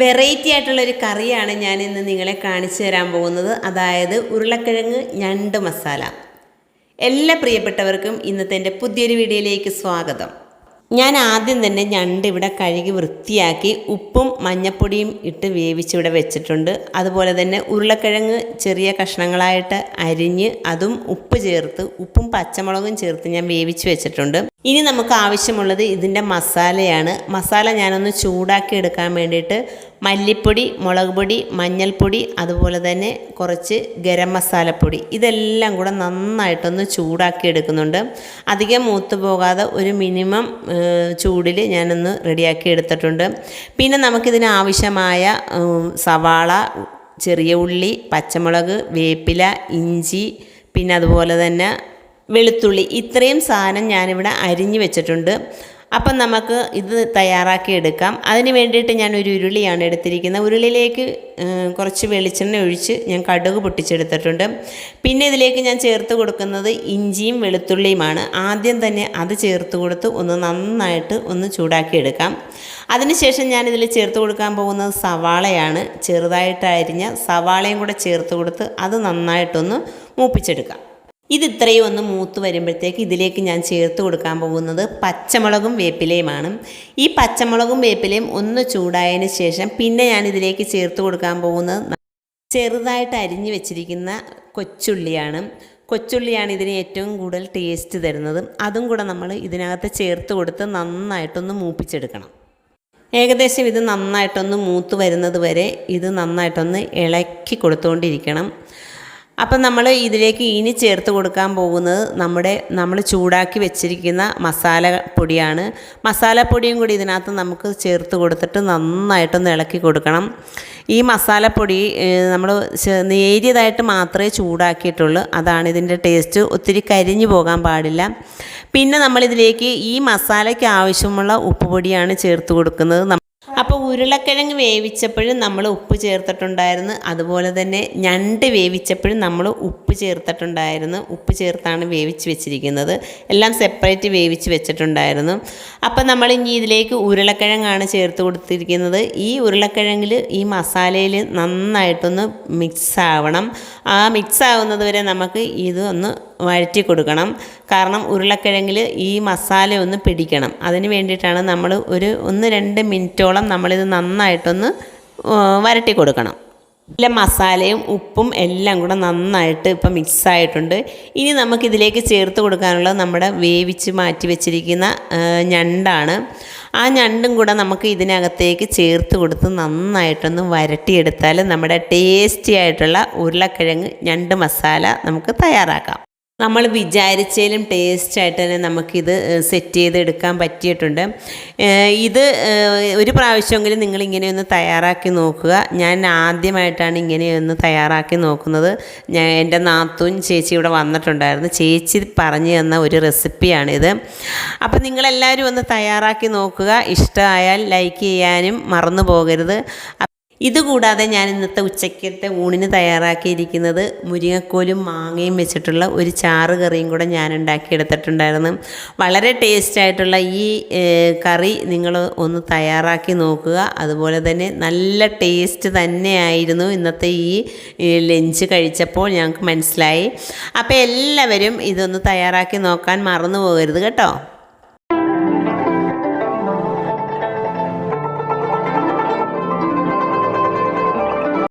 Variety ആയിട്ടുള്ള ഒരു കറിയാണ് ഞാൻ ഇന്ന് നിങ്ങളെ കാണിച്ചു തരാൻ പോകുന്നത്. അതായത് ഉരുളക്കിഴങ്ങ് ഞണ്ട് മസാല. എല്ലാ പ്രിയപ്പെട്ടവർക്കും ഇന്നത്തെ എന്റെ പുതിയൊരു വീഡിയോയിലേക്ക് സ്വാഗതം. ഞാൻ ആദ്യം തന്നെ ഞണ്ട് ഇവിടെ കഴുകി വൃത്തിയാക്കി ഉപ്പും മഞ്ഞപ്പൊടിയും ഇട്ട് വേവിച്ചിവിടെ വെച്ചിട്ടുണ്ട്. അതുപോലെ തന്നെ ഉരുളക്കിഴങ്ങ് ചെറിയ കഷ്ണങ്ങളായിട്ട് അരിഞ്ഞ് അതും ഉപ്പ് ചേർത്ത് ഉപ്പും പച്ചമുളകും ചേർത്ത് ഞാൻ വേവിച്ച് വെച്ചിട്ടുണ്ട്. ഇനി നമുക്ക് ആവശ്യമുള്ളത് ഇതിന്റെ മസാലയാണ്. മസാല ഞാനൊന്ന് ചൂടാക്കി എടുക്കാൻ വേണ്ടിയിട്ട് മല്ലിപ്പൊടി മുളക് പൊടി മഞ്ഞൾപ്പൊടി അതുപോലെ തന്നെ കുറച്ച് ഗരം മസാലപ്പൊടി. ഇതെല്ലാം കൂടെ നന്നായിട്ടൊന്ന് ചൂടാക്കി എടുക്കുന്നുണ്ട്. അധികം മൂത്ത് പോകാതെ ഒരു മിനിമം ചൂടിൽ ഞാനൊന്ന് റെഡിയാക്കി എടുത്തിട്ടുണ്ട്. പിന്നെ നമുക്കിതിന് ആവശ്യമായ സവാള ചെറിയ ഉള്ളി പച്ചമുളക് വേപ്പില ഇഞ്ചി പിന്നെ അതുപോലെ തന്നെ വെളുത്തുള്ളി. ഇത്രയും സാധനം ഞാനിവിടെ അരിഞ്ഞു വെച്ചിട്ടുണ്ട്. അപ്പം നമുക്ക് ഇത് തയ്യാറാക്കി എടുക്കാം. അതിന് വേണ്ടിയിട്ട് ഞാൻ ഒരു ഉരുളിയാണ് എടുത്തിരിക്കുന്നത്. ഉരുളിയിലേക്ക് കുറച്ച് വെളിച്ചെണ്ണ ഒഴിച്ച് ഞാൻ കടുക് പൊട്ടിച്ചെടുത്തിട്ടുണ്ട്. പിന്നെ ഇതിലേക്ക് ഞാൻ ചേർത്ത് കൊടുക്കുന്നത് ഇഞ്ചിയും വെളുത്തുള്ളിയുമാണ്. ആദ്യം തന്നെ അത് ചേർത്ത് കൊടുത്ത് ഒന്ന് നന്നായിട്ട് ഒന്ന് ചൂടാക്കി എടുക്കാം. അതിനുശേഷം ഞാൻ ഇതിൽ ചേർത്ത് കൊടുക്കാൻ പോകുന്നത് സവാളയാണ്. ചെറുതായിട്ട് അരിഞ്ഞ സവാളയും കൂടെ ചേർത്ത് കൊടുത്ത് അത് നന്നായിട്ടൊന്ന് മൂപ്പിച്ചെടുക്കാം. ഇത് ഇത്രയും ഒന്ന് മൂത്ത് വരുമ്പോഴത്തേക്ക് ഇതിലേക്ക് ഞാൻ ചേർത്ത് കൊടുക്കാൻ പോകുന്നത് പച്ചമുളകും വേപ്പിലയുമാണ്. ഈ പച്ചമുളകും വേപ്പിലയും ഒന്ന് ചൂടായതിന് ശേഷം പിന്നെ ഞാൻ ഇതിലേക്ക് ചേർത്ത് കൊടുക്കാൻ പോകുന്നത് ചെറുതായിട്ട് അരിഞ്ഞു വെച്ചിരിക്കുന്ന കൊച്ചുള്ളിയാണ്. കൊച്ചുള്ളിയാണ് ഇതിന് ഏറ്റവും കൂടുതൽ ടേസ്റ്റ് തരുന്നത്. അതും കൂടെ നമ്മൾ ഇതിനകത്ത് ചേർത്ത് കൊടുത്ത് നന്നായിട്ടൊന്ന് മൂപ്പിച്ചെടുക്കണം. ഏകദേശം ഇത് നന്നായിട്ടൊന്ന് മൂത്ത് വരുന്നത് വരെ ഇത് നന്നായിട്ടൊന്ന് ഇളക്കി കൊടുത്തുകൊണ്ടിരിക്കണം അപ്പം നമ്മൾ ഇതിലേക്ക് ഇനി ചേർത്ത് കൊടുക്കാൻ പോകുന്നത് നമ്മുടെ നമ്മൾ ചൂടാക്കി വെച്ചിരിക്കുന്ന മസാല പൊടിയാണ്. മസാലപ്പൊടിയും കൂടി ഇതിനകത്ത് നമുക്ക് ചേർത്ത് കൊടുത്തിട്ട് നന്നായിട്ടൊന്ന് ഇളക്കി കൊടുക്കണം. ഈ മസാലപ്പൊടി നമ്മൾ നേരിയതായിട്ട് മാത്രമേ ചൂടാക്കിയിട്ടുള്ളൂ. അതാണ് ഇതിന്റെ ടേസ്റ്റ്. ഒത്തിരി കരിഞ്ഞു പോകാൻ പാടില്ല. പിന്നെ നമ്മളിതിലേക്ക് ഈ മസാലയ്ക്ക് ആവശ്യമുള്ള ഉപ്പ് പൊടിയാണ് ചേർത്ത് കൊടുക്കുന്നത്. അപ്പോൾ ഉരുളക്കിഴങ്ങ് വേവിച്ചപ്പോഴും നമ്മൾ ഉപ്പ് ചേർത്തിട്ടുണ്ടായിരുന്നു. അതുപോലെ തന്നെ ഞണ്ട് വേവിച്ചപ്പോഴും നമ്മൾ ഉപ്പ് ചേർത്തിട്ടുണ്ടായിരുന്നു. ഉപ്പ് ചേർത്താണ് വേവിച്ച് വെച്ചിരിക്കുന്നത്. എല്ലാം സെപ്പറേറ്റ് വേവിച്ച് വെച്ചിട്ടുണ്ടായിരുന്നു. അപ്പോൾ നമ്മൾ ഇനി ഇതിലേക്ക് ഉരുളക്കിഴങ്ങാണ് ചേർത്ത് കൊടുത്തിരിക്കുന്നത്. ഈ ഉരുളക്കിഴങ്ങിൽ ഈ മസാലയിൽ നന്നായിട്ടൊന്ന് മിക്സ് ആവണം. ആ മിക്സ് ആവുന്നത് വരെ നമുക്ക് ഇത് ഒന്ന് വഴറ്റി കൊടുക്കണം. കാരണം ഉരുളക്കിഴങ്ങിൽ ഈ മസാല ഒന്ന് പിടിക്കണം. അതിന് വേണ്ടിയിട്ടാണ് നമ്മൾ ഒരു ഒന്ന് രണ്ട് മിനിറ്റോളം നമ്മളിത് നന്നായിട്ടൊന്ന് വരട്ടി കൊടുക്കണം. ഇല്ല മസാലയും ഉപ്പും എല്ലാം കൂടെ നന്നായിട്ട് ഇപ്പം മിക്സ് ആയിട്ടുണ്ട് ഇനി നമുക്കിതിലേക്ക് ചേർത്ത് കൊടുക്കാനുള്ളത് നമ്മുടെ വേവിച്ച് മാറ്റി വെച്ചിരിക്കുന്ന ഞണ്ടാണ്. ആ ഞണ്ടും കൂടെ നമുക്ക് ഇതിനകത്തേക്ക് ചേർത്ത് കൊടുത്ത് നന്നായിട്ടൊന്ന് വരട്ടിയെടുത്താൽ നമ്മുടെ ടേസ്റ്റി ആയിട്ടുള്ള ഉരുളക്കിഴങ്ങ് ഞണ്ട് മസാല നമുക്ക് തയ്യാറാക്കാം. നമ്മൾ വിചാരിച്ചതിലും ടേസ്റ്റായിട്ട് തന്നെ നമുക്കിത് സെറ്റ് ചെയ്തെടുക്കാൻ പറ്റിയിട്ടുണ്ട്. ഇത് ഒരു പ്രാവശ്യമെങ്കിലും നിങ്ങൾ ഒന്ന് തയ്യാറാക്കി നോക്കുക. ഞാൻ ആദ്യമായിട്ടാണ് ഇങ്ങനെ ഒന്ന് തയ്യാറാക്കി നോക്കുന്നത്. ഞാൻ എന്റെ നാത്തൂൻ ചേച്ചി ഇവിടെ വന്നിട്ടുണ്ടായിരുന്നു. ചേച്ചി പറഞ്ഞു തന്ന ഒരു റെസിപ്പിയാണിത്. അപ്പം നിങ്ങളെല്ലാവരും ഒന്ന് തയ്യാറാക്കി നോക്കുക. ഇഷ്ടമായാൽ ലൈക്ക് ചെയ്യാനും മറന്നു പോകരുത്. ഇതുകൂടാതെ ഞാൻ ഇന്നത്തെ ഉച്ചയ്ക്കത്തെ ഊണിന് തയ്യാറാക്കിയിരിക്കുന്നത് മുരിങ്ങക്കോലും മാങ്ങയും വെച്ചിട്ടുള്ള ഒരു ചാറ് കറിയും കൂടെ ഞാൻ ഉണ്ടാക്കിയെടുത്തിട്ടുണ്ടായിരുന്നു. വളരെ ടേസ്റ്റ് ആയിട്ടുള്ള ഈ കറി നിങ്ങൾ ഒന്ന് തയ്യാറാക്കി നോക്കുക. അതുപോലെ തന്നെ നല്ല ടേസ്റ്റ് തന്നെയായിരുന്നു ഇന്നത്തെ ഈ ലഞ്ച് കഴിച്ചപ്പോൾ ഞങ്ങൾക്ക് മനസ്സിലായി. അപ്പോൾ എല്ലാവരും ഇതൊന്ന് തയ്യാറാക്കി നോക്കാൻ മറന്നു പോകരുത് കേട്ടോ.